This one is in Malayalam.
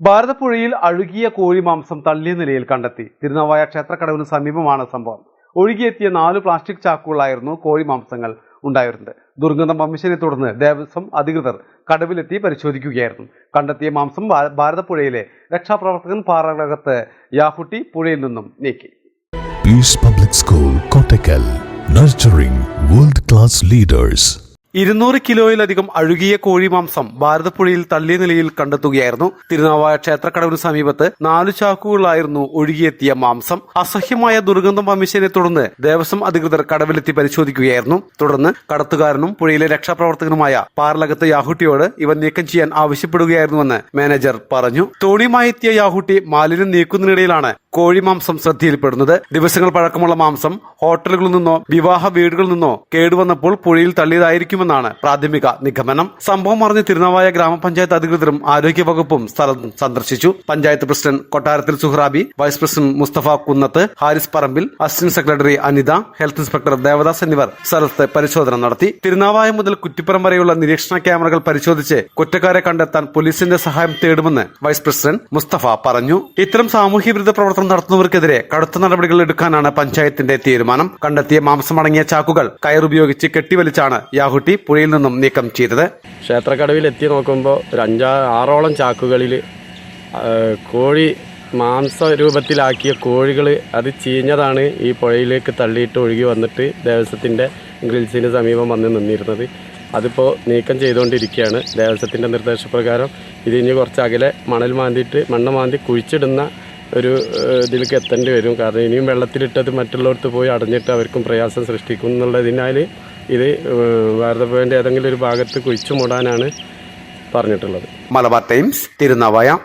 ഭാരതപ്പുഴയിൽ അഴുകിയ കോഴി മാംസം തള്ളിയ നിലയിൽ കണ്ടെത്തി. തിരുനാവായ ക്ഷേത്രക്കടവിന് സമീപമാണ് സംഭവം. ഒഴുകിയെത്തിയ നാല് പ്ലാസ്റ്റിക് ചാക്കുകളായിരുന്നു കോഴി മാംസങ്ങൾ ഉണ്ടായിരുന്നത്. ദുർഗന്ധം വംശനെ തുടർന്ന് ദേവസ്വം അധികൃതർ കടവിലെത്തി പരിശോധിക്കുകയായിരുന്നു. കണ്ടെത്തിയ മാംസം ഭാരതപ്പുഴയിലെ രക്ഷാപ്രവർത്തകൻ പാറകത്ത് യാഹുട്ടി പുഴയിൽ നിന്നും നീക്കി. Public school nurturing world class leaders. ഇരുന്നൂറ് കിലോയിലധികം അഴുകിയ കോഴി മാംസം ഭാരതപ്പുഴയിൽ തള്ളിയ നിലയിൽ കണ്ടെത്തുകയായിരുന്നു. തിരുനാവായ ക്ഷേത്രക്കടവിന് സമീപത്ത് നാലു ചാക്കുകളിലായിരുന്നു ഒഴുകിയെത്തിയ മാംസം. അസഹ്യമായ ദുർഗന്ധം വമിച്ചതിനെ തുടർന്ന് ദേവസ്വം അധികൃതർ കടവിലെത്തി പരിശോധിക്കുകയായിരുന്നു. തുടർന്ന് കടത്തുകാരനും പുഴയിലെ രക്ഷാപ്രവർത്തകനുമായ പാർലകത്ത് യാഹുട്ടിയോട് ഇവ നീക്കം ചെയ്യാൻ ആവശ്യപ്പെടുകയായിരുന്നുവെന്ന് മാനേജർ പറഞ്ഞു. തോണിയുമായി എത്തിയ യാഹുട്ടി മാലിന്യം നീക്കുന്നതിനിടയിലാണ് കോഴി മാംസം ശ്രദ്ധയിൽപ്പെടുന്നത്. ദിവസങ്ങൾ പഴക്കമുള്ള മാംസം ഹോട്ടലുകളിൽ നിന്നോ വിവാഹ വീടുകളിൽ നിന്നോ കേടുവന്നപ്പോൾ പുഴയിൽ തള്ളിയതായിരിക്കുമെന്നാണ് പ്രാഥമിക നിഗമനം. സംഭവം അറിഞ്ഞ് തിരുനാവായ ഗ്രാമപഞ്ചായത്ത് അധികൃതരും ആരോഗ്യവകുപ്പും സ്ഥലം സന്ദർശിച്ചു. Panchayat president Kottarathil Suhrabi vice president Mustafa Kunnath Haris Parambil assistant secretary Anitha health inspector Devadas എന്നിവർ സ്ഥലത്ത് പരിശോധന നടത്തി. തിരുനാവായ മുതൽ കുറ്റിപ്പുറം വരെയുള്ള നിരീക്ഷണ ക്യാമറകൾ പരിശോധിച്ച് കുറ്റക്കാരെ കണ്ടെത്താൻ പോലീസിന്റെ സഹായം തേടുമെന്ന് വൈസ് പ്രസിഡന്റ് മുസ്തഫ പറഞ്ഞു. ഇത്തരം സാമൂഹ്യ വിരുദ്ധ പ്രവർത്തനം നടത്തുന്നവർക്കെതിരെ കടുത്ത നടപടികൾ എടുക്കാനാണ് പഞ്ചായത്തിന്റെ തീരുമാനം. കണ്ടെത്തിയ മാംസമടങ്ങിയ ചാക്കുകൾ കയറുപയോഗിച്ച് കെട്ടിവലിച്ചാണ് യാഹുട്ടി പുഴയിൽ നിന്നും നീക്കം ചെയ്തത്. ക്ഷേത്രക്കടവിൽ എത്തി നോക്കുമ്പോൾ ഒരു അഞ്ചാ ആറോളം ചാക്കുകളിൽ കോഴി മാംസ രൂപത്തിലാക്കിയ കോഴികൾ അത് ചീഞ്ഞതാണ് ഈ പുഴയിലേക്ക് തള്ളിയിട്ട് ഒഴുകി വന്നിട്ട് ദേവസ്വത്തിന്റെ ഗ്രിൽസിന് സമീപം വന്ന് നിന്നിരുന്നത്. അതിപ്പോൾ നീക്കം ചെയ്തുകൊണ്ടിരിക്കുകയാണ് ദേവസ്വത്തിന്റെ നിർദ്ദേശപ്രകാരം. ഇത് ഇനി കുറച്ച് അകലെ മണൽ മാന്തിയിട്ട് മണ്ണ് മാന്തി കുഴിച്ചിടുന്ന ഒരു ഇതിലേക്ക് എത്തേണ്ടി വരും. കാരണം ഇനിയും വെള്ളത്തിലിട്ടത് മറ്റുള്ളവർക്ക് പോയി അടഞ്ഞിട്ട് അവർക്കും പ്രയാസം സൃഷ്ടിക്കും എന്നുള്ളതിനാൽ ഇത് ഭാരതപ്പുഴന്റെ ഏതെങ്കിലും ഒരു ഭാഗത്ത് കുഴിച്ചു മൂടാനാണ് പറഞ്ഞിട്ടുള്ളത്. മലബാർ ടൈംസ് തിരുനാവായ